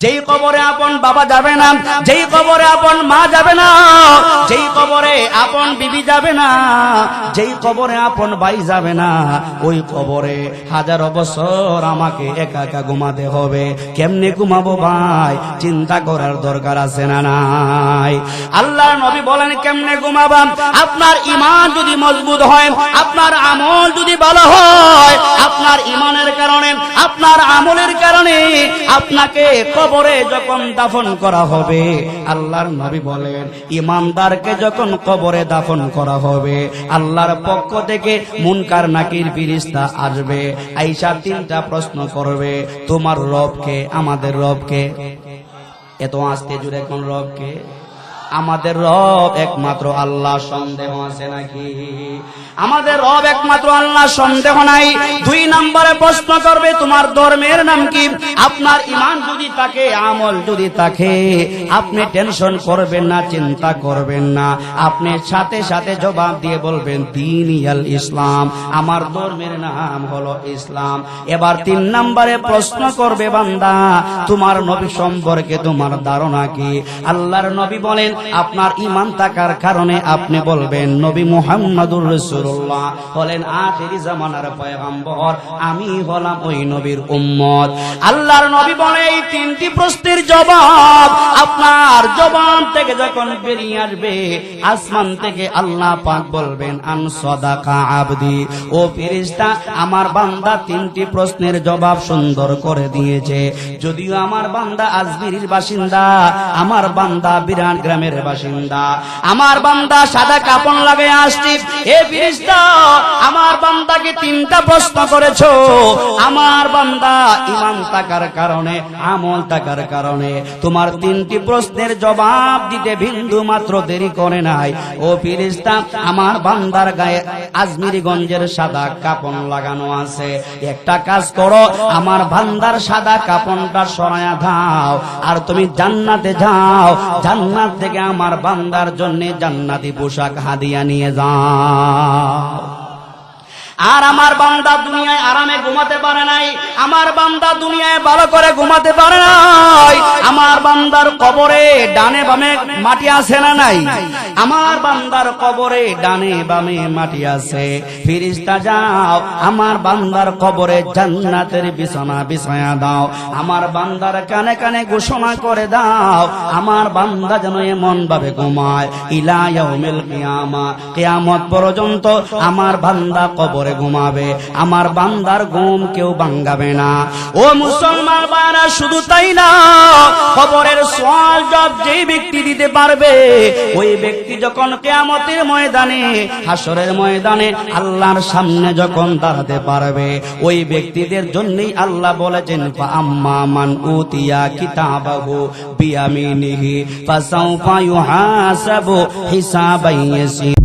যেই কবরে আপন বাবা যাবে না, যেই কবরে আপন মা যাবে না, যেই কবরে আপন বিবি যাবে না, যেই কবরে আপন ভাই যাবে না, ওই কবরে হাজারো বছর আমাকে একা একা ঘুমাতে হবে। কেমনে ঘুমাবো ভাই? চিন্তা করার দরকার আছে না নাই। আল্লাহ নবী বলেন, কেমনে ঘুমাবা? আপনার ইমান যদি মজবুত হয়, আপনার আমল যদি ভালো হয় আপনাকে কবরে যখন দাফন করা হবে, আল্লাহর নবী বলেন, ইমানদারকে যখন কবরে দাফন করা হবে, আল্লাহর পক্ষ থেকে মুনকার নাকির ফিরিস্তা আসবে, আইসা তিনটা প্রশ্ন করবে, তোমার রবকে, আমাদের রবকে? এত আসতে জুড়ে কোন রবকে? আমাদের রব একমাত্র আল্লাহ, সন্দেহ আছে নাকি? আমাদের রব একমাত্র আল্লাহ, সন্দেহ নাই। দুই নম্বরে প্রশ্ন করবে, তোমার ধর্মের নাম কি? আপনার ইমান যদি থাকে, আমল যদি থাকে, আপনি টেনশন করবেন না, চিন্তা করবেন না। আপনি সাথে সাথে জবাব দিয়ে বলবেন, দিন ইয়াল ইসলাম। আমার ধর্মের নাম হলো ইসলাম। এবার তিন নম্বরে প্রশ্ন করবে বান্দা, তোমার নবী সম্পর্কে তোমার ধারণা কি? আল্লাহর নবী বলেন আপনার ইমান থাকার কারণে আপনি বলবেন, নবী মুহাম্মদুর রাসূলুল্লাহ। হলেন আখেরি জামানার পয়গম্বর, আমি হলাম ওই নবীর উম্মত। আল্লাহর নবী বলে, এই তিনটি প্রশ্নের জবাব আপনার জবান থেকে যখন বেরিয়ে আসবে, আসমান থেকে আল্লাহ পাক বলবেন, আন সদাকা আবদি। ও ফেরেশতা, আমার বান্দা তিনটি প্রশ্নের জবাব সুন্দর করে দিয়েছে। যদিও আমার বান্দা আজমিরির বাসিন্দা, আমার বান্দা বিরাট গ্রামের বাসিন্দা। আমার বান্দা সাদা কাপড় লাগে আসছি। এ ফেরেশতা আমার বান্দাকে তিনটা প্রশ্ন করেছ। আমার বান্দা ইমান থাকার কারণে, আমল থাকার কারণে, তোমার তিনটি প্রশ্নের জবাব দিতে বিন্দু মাত্র দেরি করে নাই। ও ফিরিস্তা, আমার বান্দার গায়ে আজমিরিগঞ্জের সাদা কাপন লাগানো আছে। একটা কাজ করো, আমার বান্দার সাদা কাপনটা সরায়া দাও। আর তুমি জান্নাতে যাও। জান্নাত থেকে আমার বান্দার জন্য জান্নাতি পোশাক হাদিয়া নিয়ে যাও। আর আমার বান্দা দুনিয়ায় আরামে ঘুমাতে পারে নাই, আমার বান্দা দুনিয়ায় ভালো করে ঘুমাতে পারে নাই, আমার বান্দার কবরে ডানে বামে মাটি আছে না নাই? আমার বান্দার কবরে ডানে বামে মাটি আছে। ফিরিস্তা যাও, আমার বান্দার কবরে জান্নাতের বিছানা বিছায়া দাও। আমার বান্দার কানে কানে ঘোষণা করে দাও, আমার বান্দা যেন এমন ভাবে ঘুমায়। ইলা ইয়াউমিল কিয়ামা, কিয়ামত পর্যন্ত আমার বান্দা কবরে ঘুমাবে আমার বান্দার ঘুম কেউ ভাঙ্গাবে না। ও মুসলমান বারা শুধু তাই না, কবরের সওয়াল জব যেই ব্যক্তি দিতে পারবে, ওই ব্যক্তি যখন কিয়ামতের ময়দানে হাসরের ময়দানে আল্লাহর সামনে যখন দাঁড়াতে পারবে, ওই ব্যক্তিদের জন্যই আল্লাহ বলেছেন আম্মা মান উতিয়া কিতাবাহু বিয়ামিনিহি, ফাসাউফা ইউহাসাবু হিসাবান ইয়াসীর